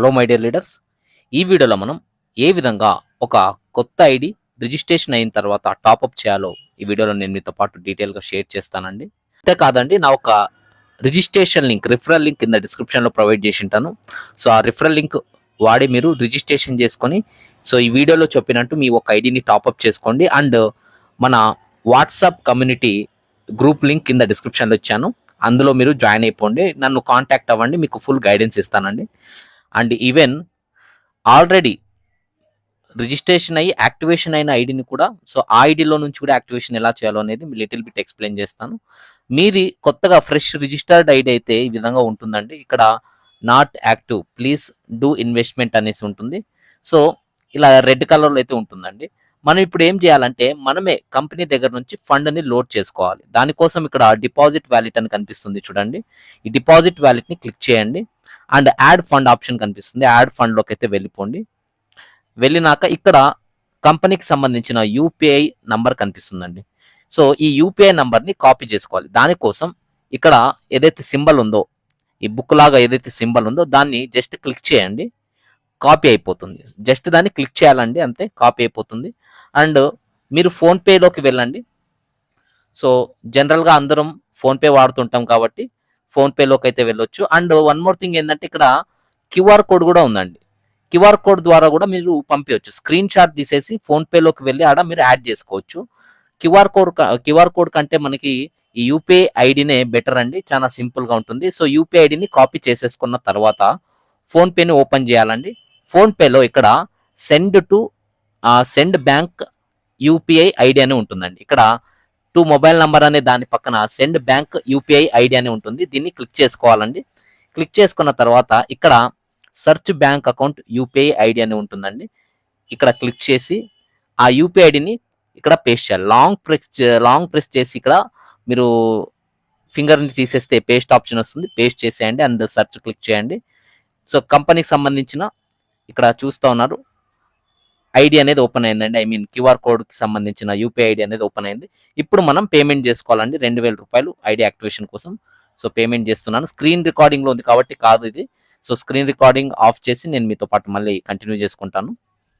Hello my dear leaders ఈ వీడియోలో మనం ఏ విధంగా ఒక కొత్త ఐడి రిజిస్ట్రేషన్ అయిన తర్వాత టాప్అప్ చేయాలో ఈ వీడియోలో నేను మీతో పాటు డీటెయిల్గా షేర్ చేస్తానండి. అంతేకాదండి నా ఒక రిజిస్ట్రేషన్ లింక్ రిఫరల్ లింక్ కింద డిస్క్రిప్షన్లో ప్రొవైడ్ చేసి ఉంటాను. సో ఆ రిఫరల్ లింక్ వాడి మీరు రిజిస్ట్రేషన్ చేసుకొని సో ఈ వీడియోలో చెప్పినట్టు మీ ఒక ఐడిని టాప్అప్ చేసుకోండి. అండ్ మన వాట్సాప్ కమ్యూనిటీ గ్రూప్ లింక్ కింద డిస్క్రిప్షన్లో ఇచ్చాను. అందులో మీరు జాయిన్ అయిపోండి. నన్ను కాంటాక్ట్ అవ్వండి మీకు ఫుల్ గైడెన్స్ ఇస్తానండి. అండ్ ఈవెన్ ఆల్రెడీ రిజిస్ట్రేషన్ అయ్యి యాక్టివేషన్ అయిన ఐడిని కూడా సో ఆ ఐడిలో నుంచి కూడా యాక్టివేషన్ ఎలా చేయాలో అనేది లిటిల్ బిట్ ఎక్స్ప్లెయిన్ చేస్తాను. మీది కొత్తగా ఫ్రెష్ రిజిస్టర్డ్ ఐడి అయితే ఈ విధంగా ఉంటుందండి. ఇక్కడ not active please do investment అనేసి ఉంటుంది. సో ఇలా రెడ్ కలర్లో అయితే ఉంటుందండి. మనం ఇప్పుడు ఏం చేయాలంటే మనమే కంపెనీ దగ్గర నుంచి ఫండ్ని లోడ్ చేసుకోవాలి. దానికోసం ఇక్కడ డిపాజిట్ వ్యాలెట్ అని కనిపిస్తుంది చూడండి. ఈ డిపాజిట్ వ్యాలెట్ని క్లిక్ చేయండి. అండ్ యాడ్ ఫండ్ ఆప్షన్ కనిపిస్తుంది. యాడ్ ఫండ్లోకి అయితే వెళ్ళిపోండి. వెళ్ళినాక ఇక్కడ కంపెనీకి సంబంధించిన యూపీఐ నంబర్ కనిపిస్తుందండి. సో ఈ యూపీఐ నంబర్ని కాపీ చేసుకోవాలి. దానికోసం ఇక్కడ ఏదైతే సింబల్ ఉందో ఈ బుక్ లాగా ఏదైతే సింబల్ ఉందో దాన్ని జస్ట్ క్లిక్ చేయండి. కాపీ అయిపోతుంది. జస్ట్ దాన్ని క్లిక్ చేయాలండి అంతే కాపీ అయిపోతుంది. అండ్ మీరు ఫోన్పేలోకి వెళ్ళండి. సో జనరల్గా అందరం ఫోన్పే వాడుతుంటాం కాబట్టి ఫోన్పేలోకి అయితే వెళ్ళొచ్చు. అండ్ వన్ మోర్ థింగ్ ఏంటంటే ఇక్కడ క్యూఆర్ కోడ్ కూడా ఉందండి. క్యూఆర్ కోడ్ ద్వారా కూడా మీరు పంపించవచ్చు స్క్రీన్ షాట్ తీసేసి ఫోన్పేలోకి వెళ్ళి ఆడ మీరు యాడ్ చేసుకోవచ్చు. క్యూఆర్ కోడ్ క్యూఆర్ కోడ్ కంటే మనకి ఈ యూపీఐ ఐడినే బెటర్ అండి. చాలా సింపుల్గా ఉంటుంది. సో యూపీఐ ఐడిని కాపీ చేసేసుకున్న తర్వాత ఫోన్పేని ఓపెన్ చేయాలండి. ఫోన్పేలో ఇక్కడ send to send bank UPI ID అని ఉంటుందండి. ఇక్కడ టు మొబైల్ నంబర్ అనే దాని పక్కన సెండ్ బ్యాంక్ యూపీఐ ఐడి అని ఉంటుంది. దీన్ని క్లిక్ చేసుకోవాలండి. క్లిక్ చేసుకున్న తర్వాత ఇక్కడ search bank account UPI ID అని ఉంటుందండి. ఇక్కడ క్లిక్ చేసి ఆ యూపీఐ ఐడిని ఇక్కడ పేస్ట్ చేయాలి. లాంగ్ ప్రెస్ లాంగ్ ప్రెస్ చేసి ఇక్కడ మీరు ఫింగర్ని తీసేస్తే పేస్ట్ ఆప్షన్ వస్తుంది. పేస్ట్ చేసేయండి అండ్ సెర్చ్ క్లిక్ చేయండి. సో కంపెనీకి సంబంధించిన ఇక్కడ చూస్తూ ఉన్నారు. ఐడి అనేది ఓపెన్ అయిందండి. ఐ మీన్ క్యూఆర్ కోడ్కి సంబంధించిన యూపీఐ ఐడి అనేది ఓపెన్ అయింది. ఇప్పుడు మనం పేమెంట్ చేసుకోవాలండి. రెండు వేల రూపాయలు ఐడి యాక్టివేషన్ కోసం. సో పేమెంట్ చేస్తున్నాను. స్క్రీన్ రికార్డింగ్లో ఉంది కాబట్టి కాదు ఇది. సో స్క్రీన్ రికార్డింగ్ ఆఫ్ చేసి నేను మీతో పాటు మళ్ళీ కంటిన్యూ చేసుకుంటాను.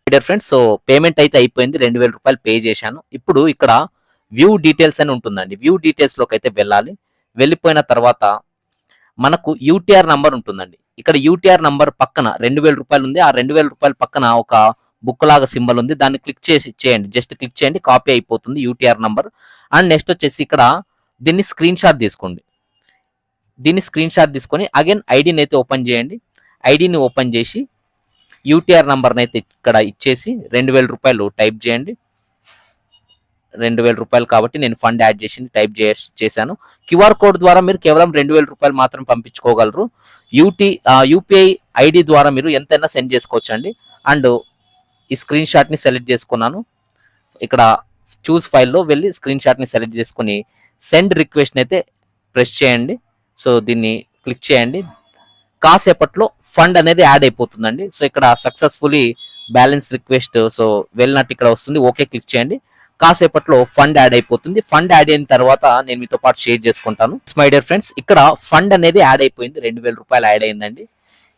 డియర్ ఫ్రెండ్స్ సో పేమెంట్ అయితే అయిపోయింది. రెండు వేల రూపాయలు పే చేశాను. ఇప్పుడు ఇక్కడ వ్యూ డీటెయిల్స్ అని ఉంటుందండి. వ్యూ డీటెయిల్స్లోకి అయితే వెళ్ళాలి. వెళ్ళిపోయిన తర్వాత మనకు యూటీఆర్ నంబర్ ఉంటుందండి. ఇక్కడ యూటీఆర్ నంబర్ పక్కన రెండు వేల రూపాయలు ఉంది. ఆ రెండు వేల రూపాయల పక్కన ఒక బుక్ లాగా సింబల్ ఉంది. దాన్ని క్లిక్ చేసి చేయండి. జస్ట్ క్లిక్ చేయండి. కాపీ అయిపోతుంది యూటీఆర్ నంబర్ అండ్ నెక్స్ట్ వచ్చేసి ఇక్కడ దీన్ని స్క్రీన్ షాట్ తీసుకోండి. దీన్ని స్క్రీన్ షాట్ తీసుకొని అగైన్ ఐడిని అయితే ఓపెన్ చేయండి. ఐడిని ఓపెన్ చేసి యూటీఆర్ నంబర్ని అయితే ఇక్కడ ఇచ్చేసి రెండు వేల రూపాయలు టైప్ చేయండి. రెండు వేల రూపాయలు కాబట్టి నేను ఫండ్ యాడ్ చేసి టైప్ చేశాను. క్యూఆర్ కోడ్ ద్వారా మీరు కేవలం రెండు వేల రూపాయలు మాత్రం పంపించుకోగలరు. యూటీ యూపీఐ ఐడి ద్వారా మీరు ఎంతైనా సెండ్ చేసుకోవచ్చు అండి అండ్ ఈ స్క్రీన్ షాట్ని సెలెక్ట్ చేసుకున్నాను. ఇక్కడ చూస్ ఫైల్లో వెళ్ళి స్క్రీన్ షాట్ని సెలెక్ట్ చేసుకుని సెండ్ రిక్వెస్ట్ని అయితే ప్రెస్ చేయండి. సో దీన్ని క్లిక్ చేయండి. కాసేపట్లో ఫండ్ అనేది యాడ్ అయిపోతుందండి. సో ఇక్కడ సక్సెస్ఫుల్లీ బ్యాలెన్స్ రిక్వెస్ట్ సో వెళ్ళినట్టు ఇక్కడ వస్తుంది. ఓకే క్లిక్ చేయండి. కాసేపట్లో ఫండ్ యాడ్ అయిపోతుంది. ఫండ్ యాడ్ అయిన తర్వాత నేను మీతో పాటు షేర్ చేసుకుంటాను. మై డియర్ ఫ్రెండ్స్ ఇక్కడ ఫండ్ అనేది యాడ్ అయిపోయింది. రెండు వేల రూపాయలు యాడ్ అయిందండి.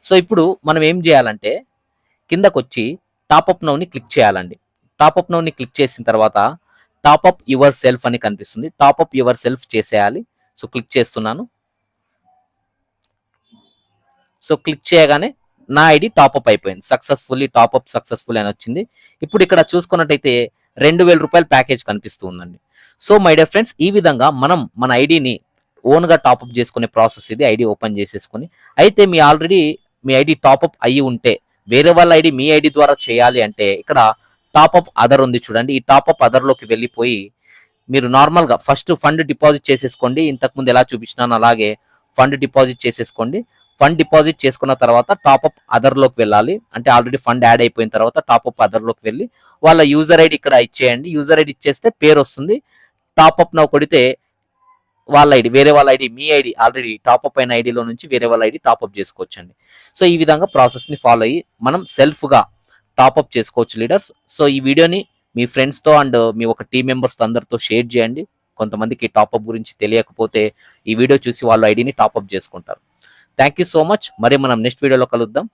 సో ఇప్పుడు మనం ఏం చేయాలంటే కిందకు వచ్చి టాప్అప్ నౌని క్లిక్ చేయాలండి. టాప్అప్ నౌని క్లిక్ చేసిన తర్వాత టాప్అప్ యువర్ సెల్ఫ్ అని కనిపిస్తుంది. టాప్అప్ యువర్ సెల్ఫ్ చేసేయాలి. సో క్లిక్ చేస్తున్నాను. సో క్లిక్ చేయగానే నా ఐడి టాప్అప్ అయిపోయింది. సక్సెస్ఫుల్లీ టాప్అప్ సక్సెస్ఫుల్ అని వచ్చింది. ఇప్పుడు ఇక్కడ చూసుకున్నట్టయితే రెండు వేల రూపాయల ప్యాకేజ్ కనిపిస్తూ ఉందండి సో మై డియర్ ఫ్రెండ్స్ ఈ విధంగా మనం మన ఐడిని ఓన్గా టాప్అప్ చేసుకునే ప్రాసెస్ ఇది ఐడి ఓపెన్ చేసేసుకుని. అయితే మీ ఆల్రెడీ మీ ఐడి టాప్అప్ అయ్యి ఉంటే వేరే వాళ్ళ ఐడి మీ ఐడి ద్వారా చేయాలి అంటే ఇక్కడ టాప్అప్ అదర్ ఉంది చూడండి. ఈ టాప్అప్ అదర్లోకి వెళ్ళిపోయి మీరు నార్మల్గా ఫస్ట్ ఫండ్ డిపాజిట్ చేసేసుకోండి. ఇంతకుముందు ఎలా చూపించినాను అలాగే ఫండ్ డిపాజిట్ చేసేసుకోండి. ఫండ్ డిపాజిట్ చేసుకున్న తర్వాత టాప్అప్ అదర్లోకి వెళ్ళాలి. అంటే ఆల్రెడీ ఫండ్ యాడ్ అయిపోయిన తర్వాత టాప్అప్ అదర్లోకి వెళ్ళి వాళ్ళ యూజర్ ఐడి ఇక్కడ ఇచ్చేయండి. యూజర్ ఐడి ఇచ్చేస్తే పేరు వస్తుంది. టాప్అప్ నా కొడితే వాళ్ళ ఐడి వేరే వాళ్ళ ఐడి మీ ఐడి ఆల్రెడీ టాప్అప్ అయిన ఐడిలో నుంచి వేరే వాళ్ళ ఐడి టాప్అప్ చేసుకోవచ్చండి. సో ఈ విధంగా ప్రాసెస్ని ఫాలో అయ్యి మనం సెల్ఫ్గా టాప్అప్ చేసుకోవచ్చు లీడర్స్. సో ఈ వీడియోని మీ ఫ్రెండ్స్తో అండ్ మీ ఒక టీం మెంబర్స్తో అందరితో షేర్ చేయండి. కొంతమందికి టాప్అప్ గురించి తెలియకపోతే ఈ వీడియో చూసి వాళ్ళ ఐడిని టాప్అప్ చేసుకుంటారు. థ్యాంక్ యూ సో మచ్ మరి మనం నెక్స్ట్ వీడియోలో కలుద్దాం.